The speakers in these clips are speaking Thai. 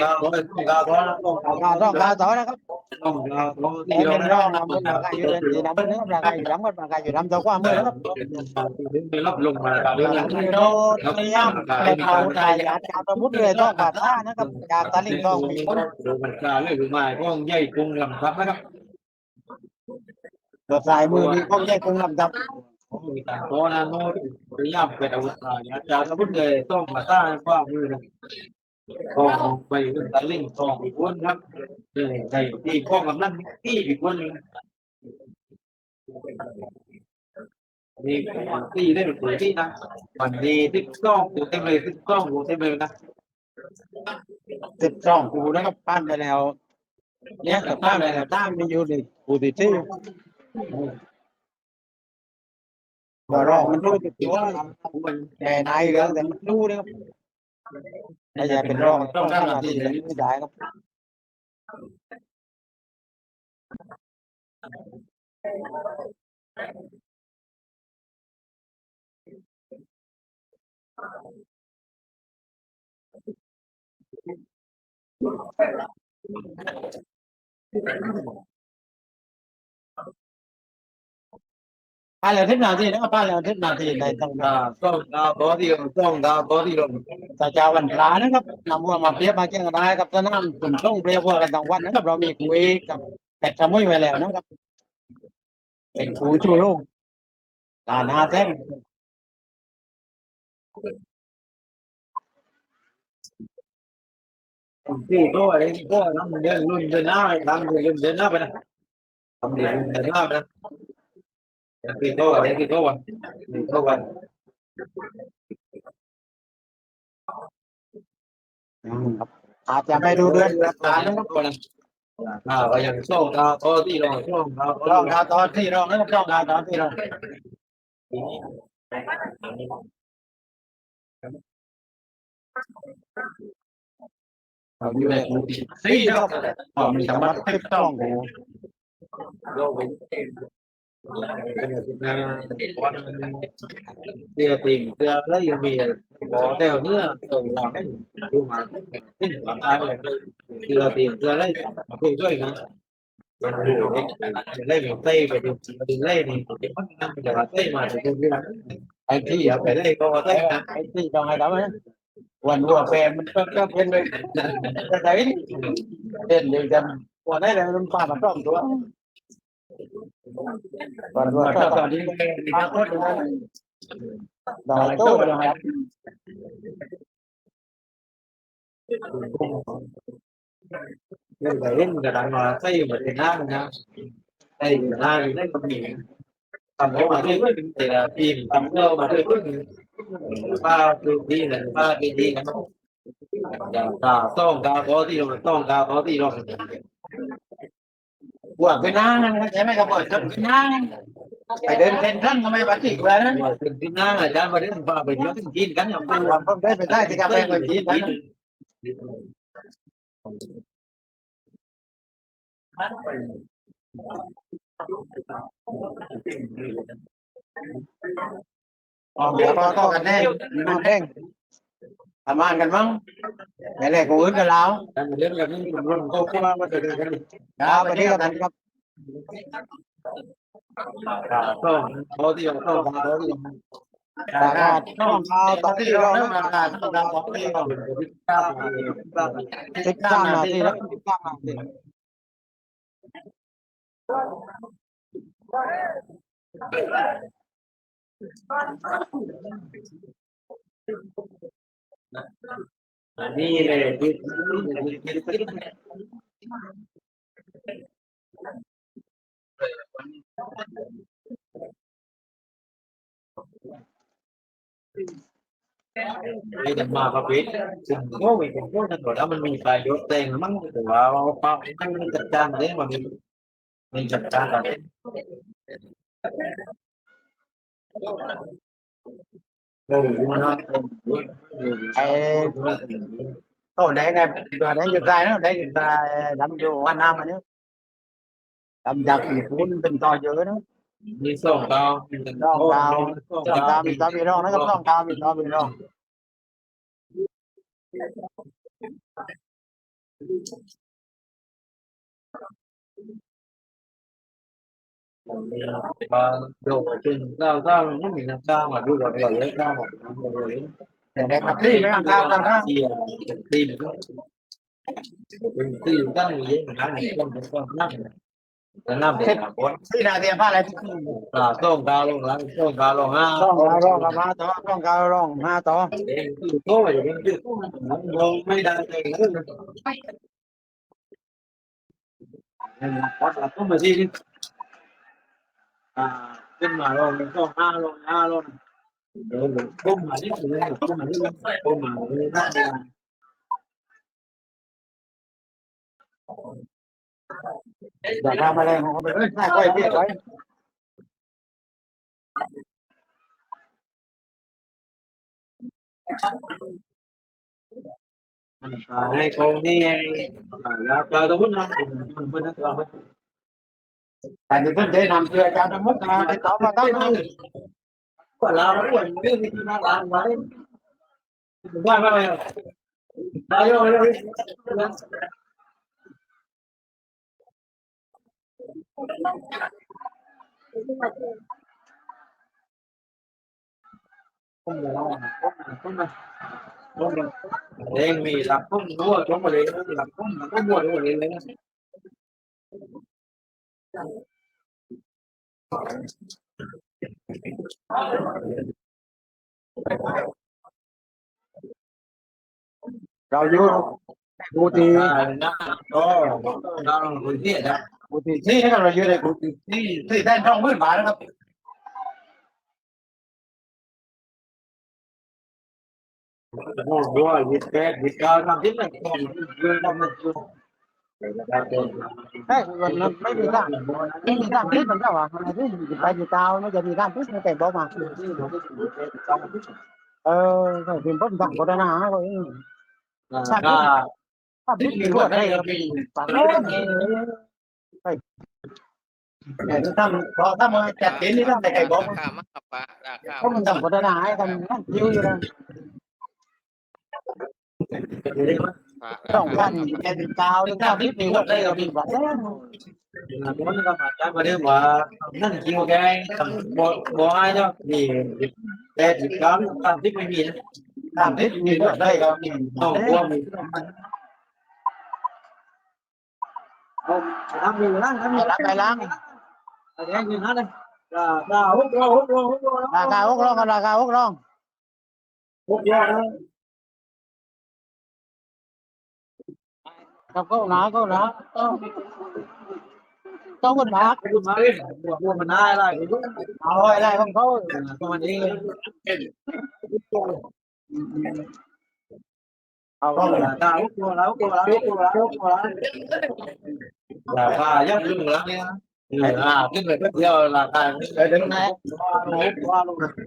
กาโต่อกาโตอกาโตกอโตนะครับเรียนรองนำมันมาอยู่เรียนนำมันนะครับมาอยู่นำกันมาอยู่นำตัวความมือนะครับรับลงมาเรื่องนี้โดนเยี่ยมในเผาไทยอาจารย์ประมุขเลยต้องบาดท่านะครับจากตะลิ่ง้องมีดูมันกาเรื่องมาต้องใหญ่กรุงลำทับนะครับตัอสายมือมีต้องใหญ่กรุงลำทับโตนาโนพยายามเปตนอาวตธอาจารย์ประมุขเลยต้องบาดท่าความมือนะกงไปเรื่องตะลิ่งทองอีกวนครับเรือใจที่ข้อกำลังที่อีกวนนึงนี่ที่ได้เป็นที่นะวันนี้ติ๊กล้องกูเต็มเลยติ๊กล้องกูเต็มเลยนะติดกล้องกูแล้วก็ปั้นไปแล้วเนี่ยกับป้าอะไรกับต้าไม่อยู่ดิกูติดที่มารอมันรู้ตัวมันแต่ไหนเรื่อแต่มันรู้นะครับถ้ายาเป็นโรคต้องทำหนที่เลยไม่ได้ครับ पालनाथे ना पालनाथे नैतंगा सोंगा बोधी सोंगा बोधी लो สัจจาวันพระนะครับนำวัวมาเปรียบมาเกี่ยงกันได้กับสนามกลุ่มช่องเปรียบวัวกันทางวันนะครับเรามีคุยกับแต่ชะมุ้ยไว้แล้วนะครับเป็นครูชูโรงตาหน้าแท่งที่ก็ไอ้ก็น้ำเดือนรุ่นเดือนหน้าทำเดือนรุ่นเดือนหน้าไปนะทำเดืนรุ่นเดืนน้าไปนะยังก Yang k ่ t ั one, y a n ่ kita one, kita one. Hmm. Aja mai dulu deh. Tanam apa n นะอ่าก็ยังช่องดาตอนที่เราช่องดาวช่องดาตอนที่เราแล้วก็ช่องดาตอนที่เราเราอยู่ในมูติสี่เราไม่สามารถต็ดต้องโลกเป็นเดี๋ยวตีงเดี๋ยแล้วยังมีบอเตลเนื้อตัวหลังดูมาที่หตังทายเลยเดียตีงเดี๋ยแล้วคุยด้วยนะเล่นเต้ไปดูเล่นเล่น่เด็กคนนั้นจะมาเต้มาถึงที่ไอ้ที่อยากไปเล่ก็เต้นไอ้ที่ต้องให้ทำไหมวันวัวแฟนมันก็เพื่อนไปแต่ไหนเต้นเดี๋ยวจะปวนนี้เลยมันฟาดมาต้องตัว Perbuatan Dato Như vậy mình đang là xây một Việt Nam nha Đây Việt Nam thì đấy còn mình Tầm bố mà thấy quyết thì là tìm tầm đâu mà thấy quyết Ba từ đi là ba cái đi là Đào tông cao có gì đâu, tông cao có gì đâu Wah, genangan kan saya mereka buat genangan. Ada tentan sama batik kan. Genangan dan pada tempat benda mungkin kan yang pun apa dah benda kita apa yang mungkin kan. Oh, apa kau kan Deng? Deng. Aman kan bang? Lele kau urut kalau. Ya, berarti kau tadi kau. Kau tiup kau kau tiup. Thank you. Ani le Đây là mà các biết đừng có vì đừng có nên rồi đó mình mình phải vô tiền mắng từ vào bao tăng lên chặt trang thế mà mình mình chặt trang là Thôi ừ, đấy anh em rồi để giật tay nữa để giật tay đâm vô anh nam nữa đâm giật thì cuốn tình to dữ nữa đi sông tao tao tao tao bị tao bị nó gặp sông tao bị tao bị nó mà đồ ở trên tao tao nó mình làm sao mà đuôi vào người đấy tao mà người đấy để tập đi làm sao làm sao đi được mình đi được cái này mình làm này con con năm là năm để làm bốn đi nào thì ba lại là con cao luôn là con cao luôn ha con cao luôn là ba to con cao luôn ha to cố vậy chứ không mấy đang tiền nữa ก็มาดีอ่ขึ้นมาลงหนึ่งสองห้าลงห้าลงเดี๋ยวผมก้มมาที่ผมก้มมาที่ผมก้มมาที่หนเดียวอย่าทำอะไรของเขาไปหน้ากอยเพี้ยไว้ให้คงนี่ไงแล้วเราต้องพูดนะพูดนะเราไม่ tại vì vấn đề nằm chưa cha nó mất là cái tao mà tao không quả là nó quẩn cái gì nó làm vậy qua qua rồi vô vô không được không được không được không được đen mì làm không đúng rồi đúng rồi đấy làm không là có mua đúng rồi đấy rau vô cô thì à? cô thì thế là rồi vô đây cô thì thì đang trong với bà đó không Rồi, rồi, việc việc làm tiếp này, làm việc làm việc ไม่ไม่มีการไม่มีการพิษมันก็ว่ามันที่ไปอยู่เตาไม่จะมีการพิษมันแต่บอกมาเออก็เป็นพ้นสั่งก็ได้นะก็ก็ถ้าพิษมีก็ได้ปัดเลยไปทำพอทำมาจัดเต็มนี่ทำแต่ไก่บอกเพราะมันสั่งก็ได้นะไอ้ทำนั่นยิ้วอยู่นะสองพันแปดสิบเก้าถึงสามสิบปีหมดเลยก็มีบัตรแล้ว À, bố nó mà chắc mà đứa mà nó chỉ một cái tầm bộ bộ ai đó thì để chỉ có tầm tích mấy nghìn สามสิบมีหมดเลยก็มีบัตร tổ แล้ của ว mình ทำอยู่นะทำอยู่รับไปล้าง ở đây như nó đây là là hút lô hút lô hút lô ราคาหกรองกับราคาหกรอง hút lô câu ná câu ná câu câu mình bác mua mình ai lại thôi lại không có câu mình đi là pha giúp lưng lắm nha là cái người tiếp theo là tài cái đứng này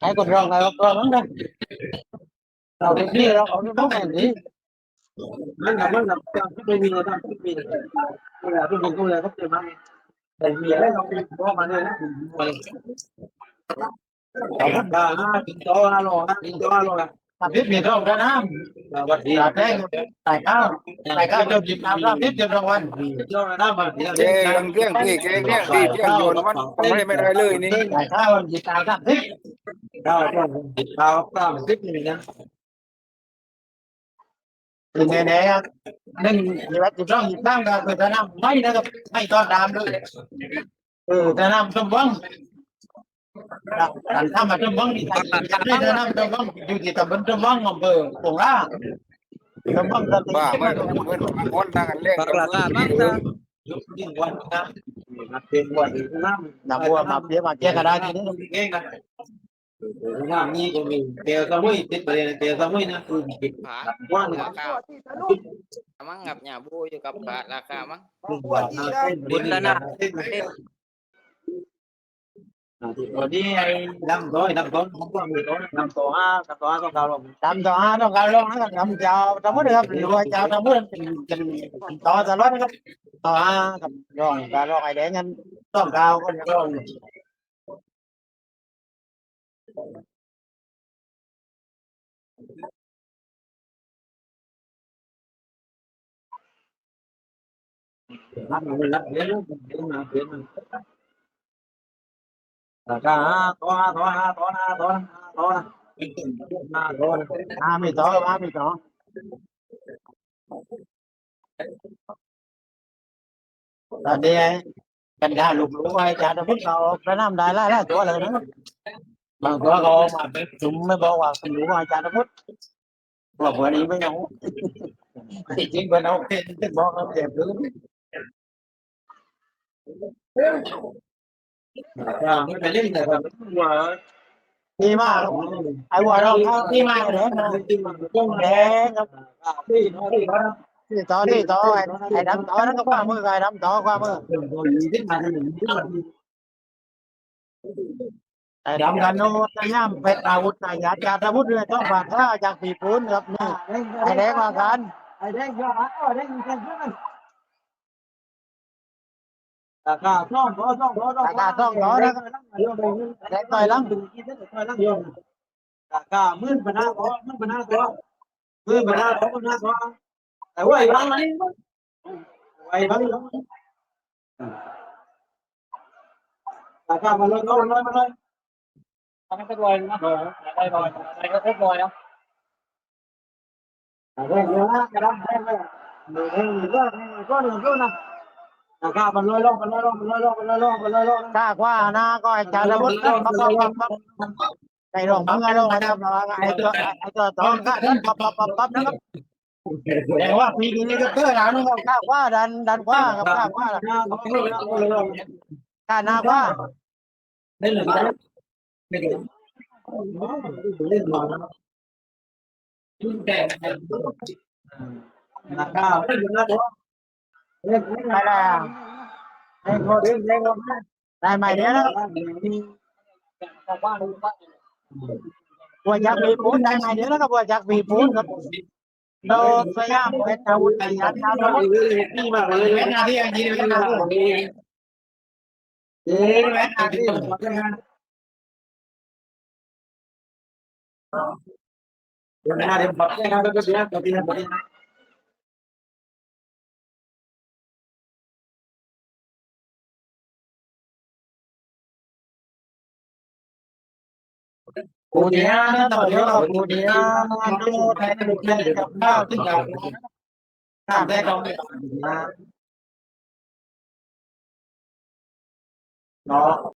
cái còn rong này con lắm đây đầu tiên đi đâu có cái bóng này đi มมัันน Manga, m ม n g ี siempre v i n ี siempre v i n เ Mira, tú con la c o เ i a m a อ i e ร m i า r d a no me puedo mandar. Cabana, p i จ t o r a loja, pintora, l o นะทิพย์มีโชคด้วยนะอยากได้แต่ข้าวแต่ข้าวจ้ายิตน้ำาทิพย์จะรางวัลเจ้าหน้ามาเจ๊ยองเลี้ยงเพี่เองเลี้ยงเพี่เง๊โยนมันไม่ไม่ได้เลยนี่รื่ข้าวหยิบน้ำราบทิพย์ข้าวหยิบน้ำราบทิพย์รี่นะคือแน่ๆครับนั่นนี่ว่าถุช่องอีกบ้งก็คือจะนำไม่นะครับไม่ต้อนรับ้วยเออจะนำชมว่างการทำมาชมว่างนี่ไม่จะนำชมว่างอยู่ที่ตำบลชมว่างอำเภอตรงล่าชมว่างตำบ้าไม่ต้องเพื่อนคนทางกันเล่นกันบ้างยิ่งวันนะเป็นวันน้ำน้ำบัวมาเพี้ยมาแก้กระดาษนี่เอนว่ามีก็มีเตียวสมุยติดประเด็นเตียวสมุยนะคือผิดผาว่างราคามั่งกับหยาบูอยู่กับผาราคามั่งบุญแล้วนะตันนี้ไอ้ลำตัอ้ลำตัวผมก็มีต้ัวลำต้วห้าลำตัวห้าต้องการลงลำตัวห้าต้องการลงนะครับลำเจ้าสมุนครับรวยเจ้าสมุนเป็นเป็นต่อตลอดนะครับ ต่อ้กับรองการรองไอ้แดงเงินต้องการคนรอง ఆమె తో ఆమె తో Rồi đi em, cần ra lục quay, cha nó vứt vào cái nam đài lá lá chỗ là đó có mà మాకు తుమ్మె బావాసం నువ్వు ఆ జానపట్ బాబు అని మేము టీచింగ్ బనావు అంటే బాగా చెప్పదు đi mà ai quả đâu đi mà để thì to đi to ai đâm to nó có qua mưa ai đâm to qua mưa ดำกันโนย่ำเป็ดอาวุธนายาจาอาวุธเรือต้องผ่านท่าจากสีปูนครับนี่ไอแดงมาคัน ไอแดงยอดไอแดงมีกันเพื่อนตากาซ่องก็ซ่องก็ซ่องตากาซ่องกอแล้วแดงต่อยลังต่อยลางโยมตากามื่นปนาก็มื่นปนาก็มื่นปนาก็มื่นปนากอแต่ว่าไอ้บังอะไรไอ้บังตากามาเลยมาเลยมาเลย r า i đây rồi đây rồi đây rồi đó đây rồi đó đây rồi đó đây rồi đó ถงไป่านะก็จะระบุใงร้องมงร้องนะครับระวังไอ้ตัวไอ้ตัวต้องไปการปั๊บปั๊บปั๊บปั๊บนะครับแต่ว่าปีนี้ก็เพื่อหลานนะครับถ้าว่าดันดันว่ากับถ้าว่าถ้าหน้าว่าได้หปือไม่ mày là mày ngồi đi lên ngồi này mày đấy đó vừa chắc vì bốn này mày đấy đó vừa chắc vì bốn đó đâu phải làm cái thầu tài sản nào đó đi mà cái nào thì anh đi đâu అరే బట్టలే కాబట్టి Kemudian beliau kemudian itu saya kemudian dicoba tiga sampai kemudian no